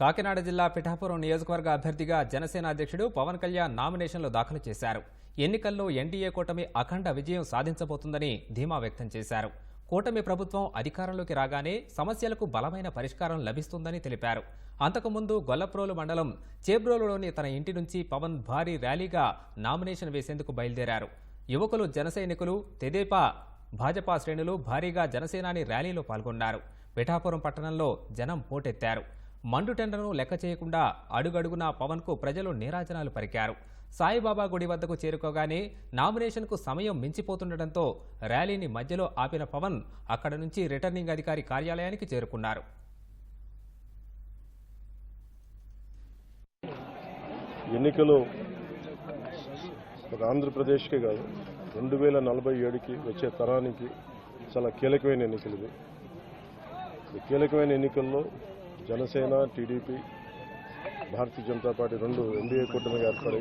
కాకినాడ జిల్లా పిఠాపురం నియోజకవర్గ అభ్యర్థిగా జనసేన అధ్యక్షుడు పవన్ కళ్యాణ్ నామినేషన్లు దాఖలు చేశారు. ఎన్నికల్లో ఎన్డీఏ కూటమి అఖండ విజయం సాధించబోతుందని ధీమా వ్యక్తం చేశారు. కూటమి ప్రభుత్వం అధికారంలోకి రాగానే సమస్యలకు బలమైన పరిష్కారం లభిస్తుందని తెలిపారు. అంతకుముందు గొల్లప్రోలు మండలం చేబ్రోలులోని తన ఇంటి నుంచి పవన్ భారీ ర్యాలీగా నామినేషన్ వేసేందుకు బయలుదేరారు. యువకులు జనసైనికులు తెదేపా భాజపా శ్రేణులు భారీగా జనసేనాని ర్యాలీలో పాల్గొన్నారు. పిఠాపురం పట్టణంలో జనం పోటెత్తారు. మండుటెండను లెక్క చేయకుండా అడుగడుగునా పవన్కు ప్రజలు నీరాజనాలు పరికారు సాయిబాబా గుడి వద్దకు చేరుకోగానే నామినేషన్కు సమయం మించిపోతుండటంతో ర్యాలీని మధ్యలో ఆపిన పవన్ అక్కడ నుంచి రిటర్నింగ్ అధికారి కార్యాలయానికి చేరుకున్నారు. ఎన్నికలు ఒక ఆంధ్రప్రదేశ్కే కాదు రెండు వేల నలభై ఏడుకి వచ్చే తరానికి చాలా కీలకమైన ఎన్నికలు ఇవి. కీలకమైన ఎన్నికల్లో జనసేన టీడీపీ భారతీయ జనతా పార్టీ రెండు ఎన్డీఏ కూటమిగా ఏర్పడి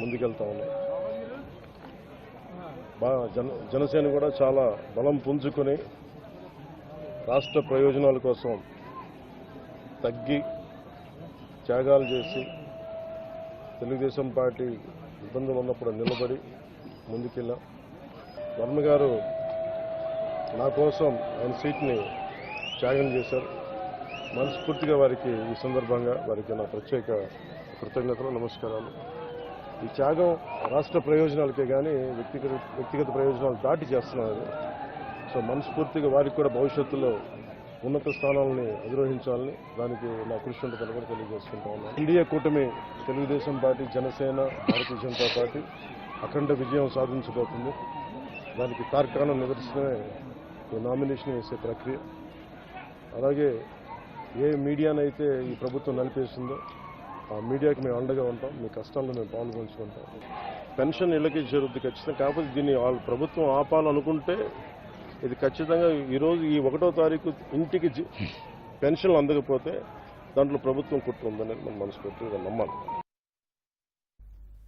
ముందుకెళ్తా ఉన్నాయి బాగా జన జనసేన కూడా చాలా బలం పుంజుకొని రాష్ట్ర ప్రయోజనాల కోసం తగ్గి త్యాగాలు చేసి తెలుగుదేశం పార్టీ ఇబ్బందులు ఉన్నప్పుడు నిలబడి ముందుకెళ్ళాం. వర్మ గారు నా కోసం ఆయన సీట్ని త్యాగం చేశారు. మనస్ఫూర్తిగా వారికి ఈ సందర్భంగా వారికి నా ప్రత్యేక కృతజ్ఞతలు నమస్కారాలు. ఈ త్యాగం రాష్ట్ర ప్రయోజనాలకే కానీ వ్యక్తిగత వ్యక్తిగత ప్రయోజనాలు దాటి చేస్తున్నారు. సో మనస్ఫూర్తిగా వారికి కూడా భవిష్యత్తులో ఉన్నత స్థానాలని అధిరోహించాలని దానికి నా కృషి ఉంటుందని కూడా తెలియజేసుకుంటా ఉన్నాను. ఇండియా కూటమి తెలుగుదేశం పార్టీ జనసేన భారతీయ జనతా పార్టీ అఖండ విజయం సాధించబోతుంది. దానికి తార్కాణం నిదర్శనమే నామినేషన్ వేసే ప్రక్రియ. అలాగే ఏ మీడియానైతే ఈ ప్రభుత్వం నలిపేస్తుందో ఆ మీడియాకి మేము అండగా ఉంటాం మీ కష్టాల్లో మేము పాల్గొంచుకుంటాం. పెన్షన్ ఇళ్ళకి చేరుద్ది ఖచ్చితంగా కాకపోతే దీన్ని వాళ్ళు ప్రభుత్వం ఆపాలనుకుంటే ఇది ఖచ్చితంగా ఈరోజు ఈ ఒకటో తారీఖు ఇంటికి పెన్షన్లు అందకపోతే దాంట్లో ప్రభుత్వం కుట్ర ఉందని మనం మనస్ఫూర్తిగా నమ్మాలి.